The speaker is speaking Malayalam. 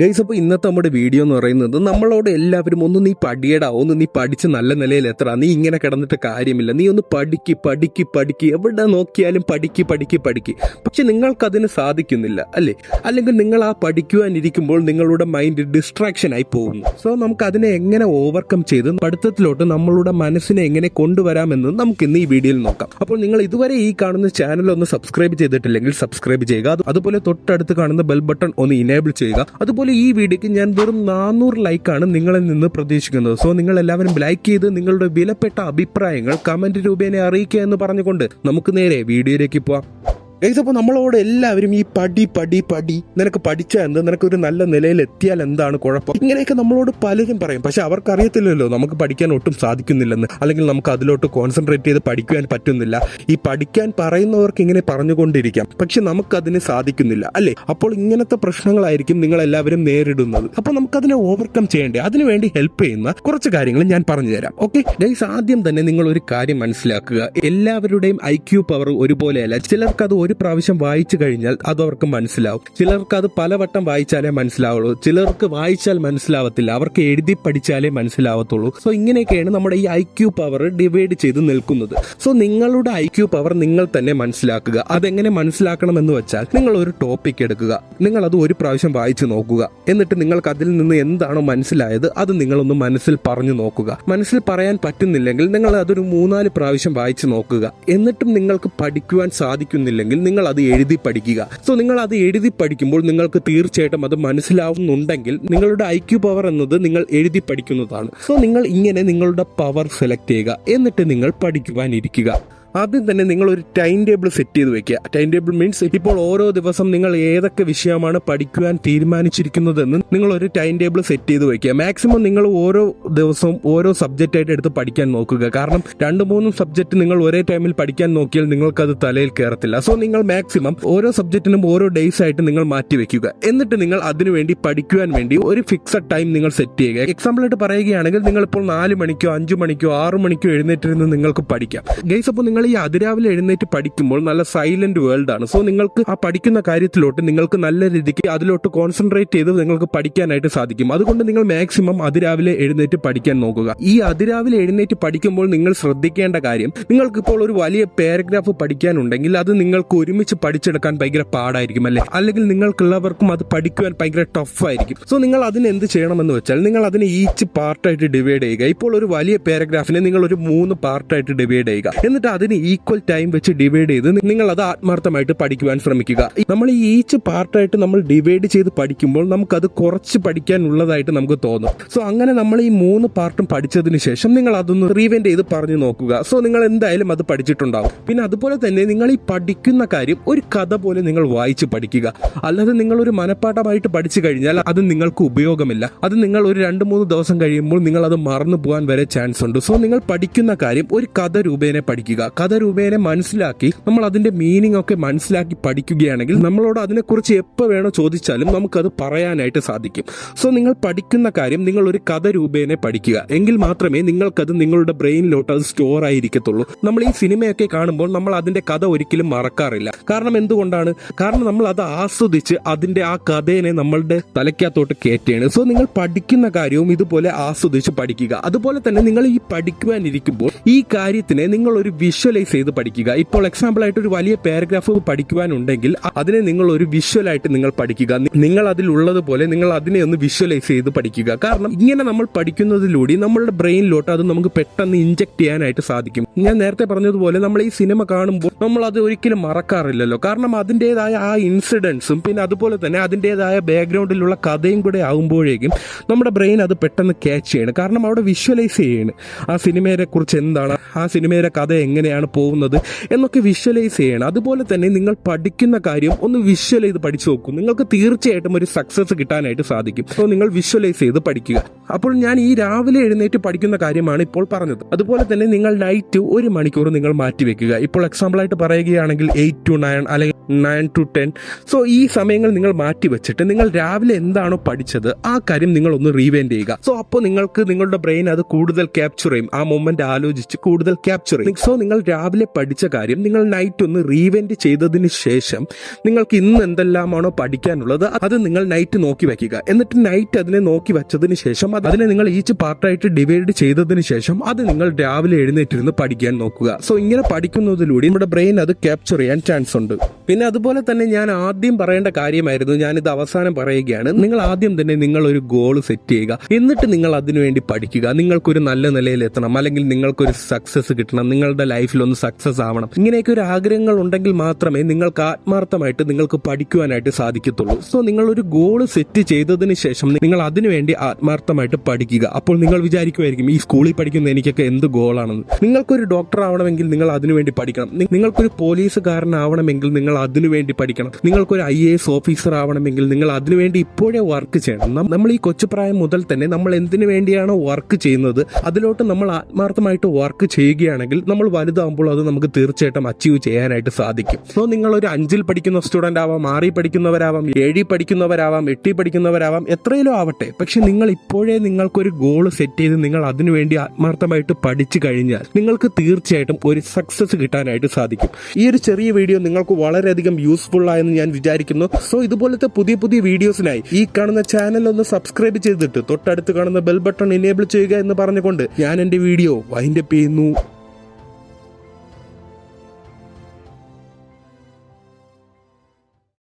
ഗൈസ് അപ്പോൾ ഇന്നത്തെ നമ്മുടെ വീഡിയോ എന്ന് പറയുന്നത് നമ്മളോട് എല്ലാവരും ഒന്ന് നീ പടിയടാ ഒന്ന് നീ പഠിച്ച് നല്ല നിലയിൽ എത്ര നീ ഇങ്ങനെ കിടന്നിട്ട് കാര്യമില്ല നീ ഒന്ന് പഠിക്ക് പഠിക്ക് പഠിക്ക് എവിടെ നോക്കിയാലും പഠിക്ക് പഠിക്ക് പഠിക്ക്. പക്ഷെ നിങ്ങൾക്കതിന് സാധിക്കുന്നില്ല അല്ലേ? അല്ലെങ്കിൽ നിങ്ങൾ ആ പഠിക്കുവാനിരിക്കുമ്പോൾ നിങ്ങളുടെ മൈൻഡ് ഡിസ്ട്രാക്ഷൻ ആയി പോകുന്നു. സോ നമുക്ക് അതിനെ എങ്ങനെ ഓവർകം ചെയ്ത് പഠിത്തത്തിലോട്ട് നമ്മളുടെ മനസ്സിനെ എങ്ങനെ കൊണ്ടുവരാമെന്ന് നമുക്ക് ഇന്ന് ഈ വീഡിയോയിൽ നോക്കാം. അപ്പോൾ നിങ്ങൾ ഇതുവരെ ഈ കാണുന്ന ചാനൽ ഒന്ന് സബ്സ്ക്രൈബ് ചെയ്തിട്ടില്ലെങ്കിൽ സബ്സ്ക്രൈബ് ചെയ്യുക. അതുപോലെ തൊട്ടടുത്ത് കാണുന്ന ബെൽ ബട്ടൺ ഒന്ന് ഇനേബിൾ ചെയ്യുക. അതുപോലെ ഈ വീഡിയോക്ക് ഞാൻ വെറും നാനൂറ് ലൈക്കാണ് നിങ്ങളിൽ നിന്ന് പ്രതീക്ഷിക്കുന്നത്. സോ നിങ്ങൾ എല്ലാവരും ലൈക്ക് ചെയ്ത് നിങ്ങളുടെ വിലപ്പെട്ട അഭിപ്രായങ്ങൾ കമന്റ് രൂപേണ അറിയിക്കുക എന്ന് പറഞ്ഞുകൊണ്ട് നമുക്ക് നേരെ വീഡിയോയിലേക്ക് പോവാം. ഗൈസ് അപ്പോൾ നമ്മളോട് എല്ലാവരും ഈ പടി പടി പടി നിനക്ക് പഠിച്ചാൽ എന്ത്? നിനക്ക് ഒരു നല്ല നിലയിൽ എത്തിയാൽ എന്താണ് കുഴപ്പം? ഇങ്ങനെയൊക്കെ നമ്മളോട് പലരും പറയും. പക്ഷെ അവർക്ക് അറിയത്തില്ലല്ലോ നമുക്ക് പഠിക്കാൻ ഒട്ടും സാധിക്കുന്നില്ലെന്ന്. അല്ലെങ്കിൽ നമുക്ക് അതിലോട്ട് കോൺസെൻട്രേറ്റ് ചെയ്ത് പഠിക്കാൻ പറ്റുന്നില്ല. ഈ പഠിക്കാൻ പറയുന്നവർക്ക് ഇങ്ങനെ പറഞ്ഞുകൊണ്ടിരിക്കാം. പക്ഷെ നമുക്കതിന് സാധിക്കുന്നില്ല അല്ലേ? അപ്പോൾ ഇങ്ങനത്തെ പ്രശ്നങ്ങളായിരിക്കും നിങ്ങൾ എല്ലാവരും നേരിടുന്നത്. അപ്പോൾ നമുക്കതിനെ ഓവർകം ചെയ്യേണ്ടേ? അതിനുവേണ്ടി ഹെൽപ്പ് ചെയ്യുന്ന കുറച്ച് കാര്യങ്ങൾ ഞാൻ പറഞ്ഞു തരാം. ഓക്കെ ഗൈസ് ആദ്യം തന്നെ നിങ്ങൾ ഒരു കാര്യം മനസ്സിലാക്കുക. എല്ലാവരുടെയും ഐ ക്യു പവർ ഒരുപോലെയല്ല. ചിലർക്ക് അത് ഒരു പ്രാവശ്യം വായിച്ചു കഴിഞ്ഞാൽ അത് അവർക്ക് മനസ്സിലാവും. ചിലർക്ക് അത് പലവട്ടം വായിച്ചാലേ മനസ്സിലാവുള്ളൂ. ചിലർക്ക് വായിച്ചാൽ മനസ്സിലാവത്തില്ല. അവർക്ക് എഴുതി പഠിച്ചാലേ മനസ്സിലാവത്തുള്ളൂ. സോ ഇങ്ങനെയൊക്കെയാണ് നമ്മുടെ ഈ ഐ ക്യു പവർ ഡിവൈഡ് ചെയ്ത് നിൽക്കുന്നത്. സോ നിങ്ങളുടെ ഐ ക്യു പവർ നിങ്ങൾ തന്നെ മനസ്സിലാക്കുക. അതെങ്ങനെ മനസ്സിലാക്കണം എന്ന് വെച്ചാൽ നിങ്ങൾ ഒരു ടോപ്പിക് എടുക്കുക. നിങ്ങൾ അത് ഒരു പ്രാവശ്യം വായിച്ചു നോക്കുക. എന്നിട്ട് നിങ്ങൾക്ക് അതിൽ നിന്ന് എന്താണോ മനസ്സിലായത് അത് നിങ്ങളൊന്ന് മനസ്സിൽ പറഞ്ഞു നോക്കുക. മനസ്സിൽ പറയാൻ പറ്റുന്നില്ലെങ്കിൽ നിങ്ങൾ അതൊരു മൂന്നാൽ പ്രാവശ്യം വായിച്ചു നോക്കുക. എന്നിട്ടും നിങ്ങൾക്ക് പഠിക്കുവാൻ സാധിക്കുന്നില്ലെങ്കിൽ നിങ്ങൾ അത് എഴുതി പഠിക്കുക. സോ നിങ്ങൾ അത് എഴുതി പഠിക്കുമ്പോൾ നിങ്ങൾക്ക് തീർച്ചയായിട്ടും അത് മനസ്സിലാവുന്നുണ്ടെങ്കിൽ നിങ്ങളുടെ ഐ ക്യു പവർ എന്നത് നിങ്ങൾ എഴുതി പഠിക്കുന്നതാണ്. സോ നിങ്ങൾ ഇങ്ങനെ നിങ്ങളുടെ പവർ സെലക്ട് ചെയ്യുക. എന്നിട്ട് നിങ്ങൾ പഠിക്കുവാനിരിക്കുക. ആദ്യം തന്നെ നിങ്ങൾ ഒരു ടൈം ടേബിൾ സെറ്റ് ചെയ്ത് വെക്കുക. ടൈം ടേബിൾ മീൻസ് ഇപ്പോൾ ഓരോ ദിവസം നിങ്ങൾ ഏതൊക്കെ വിഷയമാണ് പഠിക്കുവാൻ തീരുമാനിച്ചിരിക്കുന്നതെന്ന് നിങ്ങൾ ഒരു ടൈം ടേബിൾ സെറ്റ് ചെയ്ത് വെക്കുക. മാക്സിമം നിങ്ങൾ ഓരോ ദിവസവും ഓരോ സബ്ജക്റ്റ് ആയിട്ട് എടുത്ത് പഠിക്കാൻ നോക്കുക. കാരണം രണ്ടു മൂന്നും സബ്ജക്റ്റ് നിങ്ങൾ ഒരേ ടൈമിൽ പഠിക്കാൻ നോക്കിയാൽ നിങ്ങൾക്കത് തലയിൽ കയറത്തില്ല. സോ നിങ്ങൾ മാക്സിമം ഓരോ സബ്ജക്റ്റിനും ഓരോ ഡേയ്സ് ആയിട്ട് നിങ്ങൾ മാറ്റി വെക്കുക. എന്നിട്ട് നിങ്ങൾ അതിനുവേണ്ടി പഠിക്കുവാൻ വേണ്ടി ഒരു ഫിക്സഡ് ടൈം നിങ്ങൾ സെറ്റ് ചെയ്യുക. എക്സാമ്പിൾ ആയിട്ട് പറയുകയാണെങ്കിൽ നിങ്ങൾ ഇപ്പോൾ നാല് മണിക്കോ അഞ്ചു മണിക്കോ ആറു മണിക്കോ എഴുന്നേറ്റിരുന്ന് നിങ്ങൾക്ക് പഠിക്കാം. ഗൈസ് അപ്പോൾ നിങ്ങൾ ഈ അതിരാവിലെ എഴുന്നേറ്റ് പഠിക്കുമ്പോൾ നല്ല സൈലന്റ് വേൾഡ് ആണ്. സോ നിങ്ങൾക്ക് ആ പഠിക്കുന്ന കാര്യത്തിലോട്ട് നിങ്ങൾക്ക് നല്ല രീതിക്ക് അതിലോട്ട് കോൺസെൻട്രേറ്റ് ചെയ്ത് നിങ്ങൾക്ക് പഠിക്കാനായിട്ട് സാധിക്കും. അതുകൊണ്ട് നിങ്ങൾ മാക്സിമം അതിരാവിലെ എഴുന്നേറ്റ് പഠിക്കാൻ നോക്കുക. ഈ അതിരാവിലെ എഴുന്നേറ്റ് പഠിക്കുമ്പോൾ നിങ്ങൾ ശ്രദ്ധിക്കേണ്ട കാര്യം നിങ്ങൾക്ക് ഇപ്പോൾ ഒരു വലിയ പാരഗ്രാഫ് പഠിക്കാനുണ്ടെങ്കിൽ അത് നിങ്ങൾക്ക് ഒരുമിച്ച് പഠിച്ചെടുക്കാൻ ഭയങ്കര പാടായിരിക്കും അല്ലെ? അല്ലെങ്കിൽ നിങ്ങൾക്കുള്ളവർക്കും അത് പഠിക്കുവാൻ ഭയങ്കര ടഫ് ആയിരിക്കും. സോ നിങ്ങൾ അതിന് എന്ത് ചെയ്യണമെന്ന് വെച്ചാൽ നിങ്ങൾ അതിനെ ഈച്ച് പാർട്ടായിട്ട് ഡിവൈഡ് ചെയ്യുക. ഇപ്പോൾ ഒരു വലിയ പാരഗ്രാഫിനെ നിങ്ങൾ ഒരു മൂന്ന് പാർട്ടായിട്ട് ഡിവൈഡ് ചെയ്യുക. എന്നിട്ട് അതിന് ഈക്വൽ ടൈം വെച്ച് ഡിവൈഡ് ചെയ്ത് നിങ്ങൾ അത് ആത്മാർത്ഥമായിട്ട് പഠിക്കുവാൻ ശ്രമിക്കുക. നമ്മൾ ഈ ഈച്ച് പാർട്ടായിട്ട് നമ്മൾ ഡിവൈഡ് ചെയ്ത് പഠിക്കുമ്പോൾ നമുക്കത് കുറച്ച് പഠിക്കാനുള്ളതായിട്ട് നമുക്ക് തോന്നും. സോ അങ്ങനെ നമ്മൾ ഈ മൂന്ന് പാർട്ടും പഠിച്ചതിന് ശേഷം നിങ്ങൾ അതൊന്ന് റീവെന്റ് ചെയ്ത് പറഞ്ഞു നോക്കുക. സോ നിങ്ങൾ എന്തായാലും അത് പഠിച്ചിട്ടുണ്ടാവും. പിന്നെ അതുപോലെ തന്നെ നിങ്ങൾ ഈ പഠിക്കുന്ന കാര്യം ഒരു കഥ പോലെ നിങ്ങൾ വായിച്ച് പഠിക്കുക. അല്ലാതെ നിങ്ങൾ ഒരു മനപ്പാഠമായിട്ട് പഠിച്ചു കഴിഞ്ഞാൽ അത് നിങ്ങൾക്ക് ഉപയോഗമില്ല. അത് നിങ്ങൾ ഒരു രണ്ട് മൂന്ന് ദിവസം കഴിയുമ്പോൾ നിങ്ങൾ അത് മറന്നു പോകാൻ വരെ ചാൻസ് ഉണ്ട്. സോ നിങ്ങൾ പഠിക്കുന്ന കാര്യം ഒരു കഥ രൂപേണ പഠിക്കുക. കഥ രൂപേനെ മനസ്സിലാക്കി നമ്മൾ അതിന്റെ മീനിങ് ഒക്കെ മനസ്സിലാക്കി പഠിക്കുകയാണെങ്കിൽ നമ്മളോട് അതിനെക്കുറിച്ച് എപ്പോൾ വേണോ ചോദിച്ചാലും നമുക്കത് പറയാനായിട്ട് സാധിക്കും. സോ നിങ്ങൾ പഠിക്കുന്ന കാര്യം നിങ്ങൾ ഒരു കഥ രൂപേനെ പഠിക്കുക. എങ്കിൽ മാത്രമേ നിങ്ങൾക്കത് നിങ്ങളുടെ ബ്രെയിനിലോട്ട് അത് സ്റ്റോർ ആയിരിക്കത്തുള്ളൂ. നമ്മൾ ഈ സിനിമയൊക്കെ കാണുമ്പോൾ നമ്മൾ അതിന്റെ കഥ ഒരിക്കലും മറക്കാറില്ല. കാരണം എന്തുകൊണ്ടാണ്? കാരണം നമ്മൾ അത് ആസ്വദിച്ച് അതിന്റെ ആ കഥയെ നമ്മളുടെ തലയ്ക്കകത്തോട്ട് കയറ്റുകയാണ്. സോ നിങ്ങൾ പഠിക്കുന്ന കാര്യവും ഇതുപോലെ ആസ്വദിച്ച് പഠിക്കുക. അതുപോലെ തന്നെ നിങ്ങൾ ഈ പഠിക്കുവാനിരിക്കുമ്പോൾ ഈ കാര്യത്തിനെ നിങ്ങൾ ഒരു വിഷ്വലൈസ് ചെയ്ത് പഠിക്കുക. ഇപ്പോൾ എക്സാമ്പിൾ ആയിട്ട് ഒരു വലിയ പാരഗ്രാഫ് പഠിക്കുവാനുണ്ടെങ്കിൽ അതിനെ നിങ്ങൾ ഒരു വിഷ്വൽ ആയിട്ട് നിങ്ങൾ പഠിക്കുക. നിങ്ങൾ അതിൽ ഉള്ളതുപോലെ നിങ്ങൾ അതിനെ ഒന്ന് വിഷ്വലൈസ് ചെയ്ത് പഠിക്കുക. കാരണം ഇങ്ങനെ നമ്മൾ പഠിക്കുന്നതിലൂടെ നമ്മളുടെ ബ്രെയിനിലോട്ട് അത് നമുക്ക് പെട്ടെന്ന് ഇഞ്ചക്ട് ചെയ്യാനായിട്ട് സാധിക്കും. ഞാൻ നേരത്തെ പറഞ്ഞതുപോലെ നമ്മൾ ഈ സിനിമ കാണുമ്പോൾ നമ്മൾ അത് ഒരിക്കലും മറക്കാറില്ലല്ലോ. കാരണം അതിന്റെതായ ആ ഇൻസിഡൻസും പിന്നെ അതുപോലെ തന്നെ അതിന്റെതായ ബാക്ക്ഗ്രൗണ്ടിലുള്ള കഥയും കൂടെ ആകുമ്പോഴേക്കും നമ്മുടെ ബ്രെയിൻ അത് പെട്ടെന്ന് ക്യാച്ച് ചെയ്യണം. കാരണം അവിടെ വിഷ്വലൈസ് ചെയ്യണം. ആ സിനിമയെ കുറിച്ച് എന്താണ്? ആ സിനിമയുടെ കഥ എങ്ങനെയാണ്? പോകുന്നത് എന്നൊക്കെ വിഷ്വലൈസ് ചെയ്യണം. അതുപോലെ തന്നെ നിങ്ങൾ പഠിക്കുന്ന കാര്യം ഒന്ന് വിഷ്വലൈസ് ചെയ്ത് പഠിച്ചു നോക്കും. നിങ്ങൾക്ക് തീർച്ചയായിട്ടും ഒരു സക്സസ് കിട്ടാനായിട്ട് സാധിക്കും. അപ്പോൾ നിങ്ങൾ വിഷ്വലൈസ് ചെയ്ത് പഠിക്കുക. അപ്പോൾ ഞാൻ ഈ രാവിലെ എഴുന്നേറ്റ് പഠിക്കുന്ന കാര്യമാണ് ഇപ്പോൾ പറഞ്ഞത്. അതുപോലെ തന്നെ നിങ്ങൾ നൈറ്റ് ഒരു മണിക്കൂർ നിങ്ങൾ മാറ്റിവെക്കുക. ഇപ്പോൾ എക്സാമ്പിൾ ആയിട്ട് പറയുകയാണെങ്കിൽ എയ്റ്റ് ടു നയൻ അല്ലെങ്കിൽ നയൻ ടു ടെൻ സോ ഈ സമയങ്ങൾ നിങ്ങൾ മാറ്റി വെച്ചിട്ട് നിങ്ങൾ രാവിലെ എന്താണോ പഠിച്ചത് ആ കാര്യം നിങ്ങൾ ഒന്ന് റീവെൻഡ് ചെയ്യുക. സോ അപ്പോൾ നിങ്ങൾക്ക് നിങ്ങളുടെ ബ്രെയിൻ അത് കൂടുതൽ ക്യാപ്ചർ ചെയ്യും. ആ മൊമെന്റ് ആലോചിച്ച് കൂടുതൽ ക്യാപ്ചർ ചെയ്യും. സോ നിങ്ങൾ രാവിലെ പഠിച്ച കാര്യം നിങ്ങൾ നൈറ്റ് ഒന്ന് റീവെൻഡ് ചെയ്തതിന് ശേഷം നിങ്ങൾക്ക് ഇന്ന് എന്തെല്ലാമാണോ പഠിക്കാനുള്ളത് അത് നിങ്ങൾ നൈറ്റ് നോക്കി വെക്കുക. എന്നിട്ട് നൈറ്റ് അതിനെ നോക്കി വെച്ചതിന് ശേഷം അത് അതിനെ നിങ്ങൾ ഈച്ച് പാർട്ടായിട്ട് ഡിവൈഡ് ചെയ്തതിന് ശേഷം അത് നിങ്ങൾ രാവിലെ എഴുന്നേറ്റിരുന്ന് പഠിക്കാൻ നോക്കുക. സോ ഇങ്ങനെ പഠിക്കുന്നതിലൂടെ നമ്മുടെ ബ്രെയിൻ അത് ക്യാപ്ചർ ചെയ്യാൻ ചാൻസ് ഉണ്ട്. പിന്നെ അതുപോലെ തന്നെ ഞാൻ ആദ്യം പറയേണ്ട കാര്യമായിരുന്നു ഞാനിത് അവസാനം പറയുകയാണ്. നിങ്ങൾ ആദ്യം തന്നെ നിങ്ങൾ ഒരു ഗോൾ സെറ്റ് ചെയ്യുക. എന്നിട്ട് നിങ്ങൾ അതിനുവേണ്ടി പഠിക്കുക. നിങ്ങൾക്കൊരു നല്ല നിലയിൽ എത്തണം. അല്ലെങ്കിൽ നിങ്ങൾക്കൊരു സക്സസ് കിട്ടണം. നിങ്ങളുടെ ലൈഫിൽ ഒന്ന് സക്സസ് ആവണം. ഇങ്ങനെയൊക്കെ ഒരു ആഗ്രഹങ്ങൾ ഉണ്ടെങ്കിൽ മാത്രമേ നിങ്ങൾക്ക് ആത്മാർത്ഥമായിട്ട് നിങ്ങൾക്ക് പഠിക്കുവാനായിട്ട് സാധിക്കത്തുള്ളൂ. സോ നിങ്ങൾ ഒരു ഗോൾ സെറ്റ് ചെയ്തതിന് ശേഷം നിങ്ങൾ അതിനുവേണ്ടി ആത്മാർത്ഥമായിട്ട് പഠിക്കുക. അപ്പോൾ നിങ്ങൾ വിചാരിക്കുമായിരിക്കും ഈ സ്കൂളിൽ പഠിക്കുന്ന എനിക്കൊക്കെ എന്ത് ഗോളാണെന്ന് നിങ്ങൾക്കൊരു ഡോക്ടർ ആവണമെങ്കിൽ നിങ്ങൾ അതിനുവേണ്ടി പഠിക്കണം. നിങ്ങൾക്കൊരു പോലീസുകാരനാവണമെങ്കിൽ നിങ്ങൾ അതിനുവേണ്ടി പഠിക്കണം. നിങ്ങൾക്കൊരു ഐ എ എസ് ഓഫീസർ ആവണമെങ്കിൽ നിങ്ങൾ അതിനുവേണ്ടി ഇപ്പോഴേ വർക്ക് ചെയ്യണം. നമ്മൾ ഈ കൊച്ചുപ്രായം മുതൽ തന്നെ നമ്മൾ എന്തിനു വേണ്ടിയാണോ വർക്ക് ചെയ്യുന്നത് അതിലോട്ട് നമ്മൾ ആത്മാർത്ഥമായിട്ട് വർക്ക് ചെയ്യുകയാണെങ്കിൽ നമ്മൾ വലുതാകുമ്പോൾ അത് നമുക്ക് തീർച്ചയായിട്ടും അച്ചീവ് ചെയ്യാനായിട്ട് സാധിക്കും. സോ നിങ്ങൾ ഒരു അഞ്ചിൽ പഠിക്കുന്ന സ്റ്റുഡന്റ് ആവാം ആറിൽ പഠിക്കുന്നവരാവാം ഏഴിൽ പഠിക്കുന്നവരാവാം എട്ടിൽ പഠിക്കുന്നവരാവാം എത്രയിലോ ആവട്ടെ. പക്ഷെ നിങ്ങൾ ഇപ്പോഴേ നിങ്ങൾക്കൊരു ഗോൾ സെറ്റ് ചെയ്ത് നിങ്ങൾ അതിനുവേണ്ടി ആത്മാർത്ഥമായിട്ട് പഠിച്ചു കഴിഞ്ഞാൽ നിങ്ങൾക്ക് തീർച്ചയായിട്ടും ഒരു സക്സസ് കിട്ടാനായിട്ട് സാധിക്കും. ഈ ഒരു ചെറിയ വീഡിയോ നിങ്ങൾക്ക് വളരെയധികം യൂസ്ഫുൾ ആയെന്ന് ഞാൻ വിചാരിക്കുന്നു. സോ ഇതുപോലത്തെ പുതിയ പുതിയ വീഡിയോസിനായി ഈ കാണുന്ന ചാനൽ ഒന്ന് സബ്സ്ക്രൈബ് ചെയ്തിട്ട് തൊട്ടടുത്ത് കാണുന്ന ബെൽ ബട്ടൺ എനേബിൾ ചെയ്യുക എന്ന് പറഞ്ഞുകൊണ്ട് ഞാൻ എന്റെ വീഡിയോ വൈൻഡപ്പ് ചെയ്യുന്നു.